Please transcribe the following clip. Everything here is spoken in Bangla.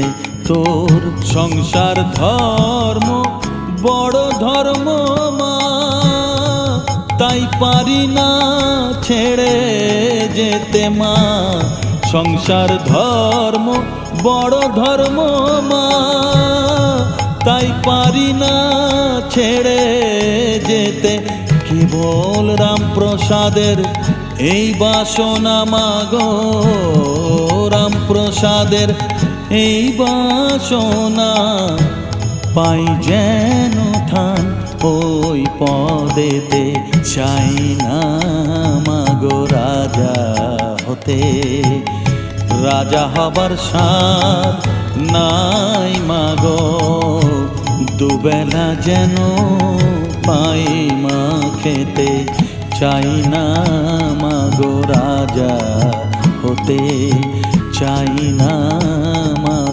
যেতে তোর সংসার ধর্ম, বড় ধর্ম মা। তাই পারি না ছেড়ে যেতে মা। সংসার ধর্ম, বড় ধর্ম মা। তাই পারি না ছেড়ে যেতে। কেবল রামপ্রসাদের এই বাসনা মাগো রামপ্রসাদের এই বাসনা পাই যেন থান ওই পদেতে চাই না মাগো রাজা হতে। রাজা হবার সার নাই মাগো, দুবেলা যেন পাই মা খেতে। চাই না মাগো রাজা হতে, চাই না